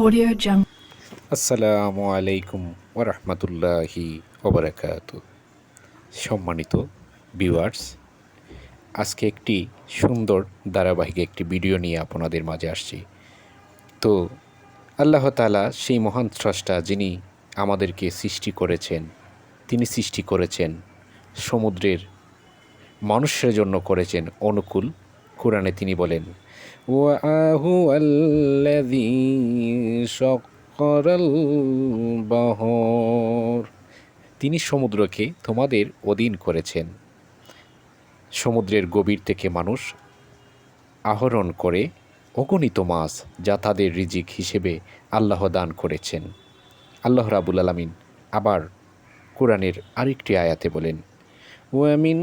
Audio Jungle. আসসালামু আলাইকুম ওরহমতুল্লাহি ওবরাকাত সম্মানিত ভিউয়ার্স আজকে একটি সুন্দর ধারাবাহিক একটি ভিডিও নিয়ে আপনাদের মাঝে আসছি তো আল্লাহ তালা সেই মহান স্রষ্টা যিনি আমাদেরকে সৃষ্টি করেছেন, তিনি সৃষ্টি করেছেন, সমুদ্রের মানুষের জন্য করেছেন অনুকূল কোরআনে তিনি বলেন, ওয়াহু বাহর। তিনি সমুদ্রকে তোমাদের অধীন করেছেন। সমুদ্রের গভীর থেকে মানুষ আহরণ করে অগণিত মাস যা তাদের রিজিক হিসেবে আল্লাহ দান করেছেন। আল্লাহ রাবুল আলমিন আবার কোরআনের আরেকটি আয়াতে বলেন ওয়ামিন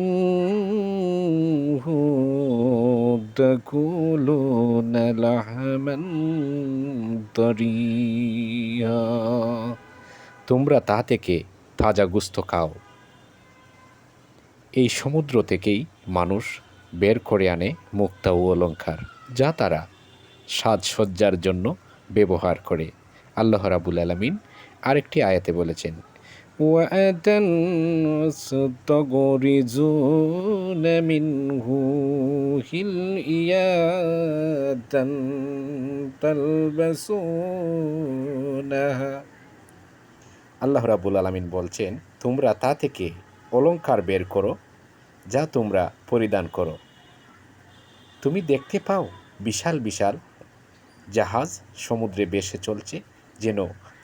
تأكلون لحما طريا তোমরা তা থেকে তাজা গুস্ত খাও এই সমুদ্র থেকেই মানুষ বের করে আনে মুক্তা ও অলঙ্কার যা তারা সাজসজ্জার জন্য ব্যবহার করে আল্লাহ রাবুল আলমিন আরেকটি আয়াতে বলেছেন وأتى تغرزون منه حلية تلبسونها আল্লাহ রাবুল আলমিন বলছেন তোমরা তা থেকে অলংকার বের করো যা তোমরা পরিধান করো তুমি দেখতে পাও বিশাল বিশাল জাহাজ সমুদ্রে বেসে চলছে যেন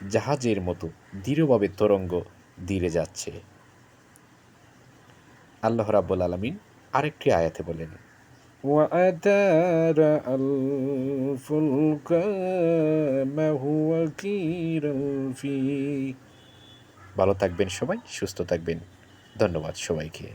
জাহাজের মতো দৃঢ়ভাবে তরঙ্গ ধীরে যাচ্ছে আল্লাহ রাব্বুল আলমিন আরেকটি আয়াতে বলেন وأتار الفلك ما هو كيرا فيه ভালো থাকবেন সবাই সুস্থ থাকবেন ধন্যবাদ সবাইকে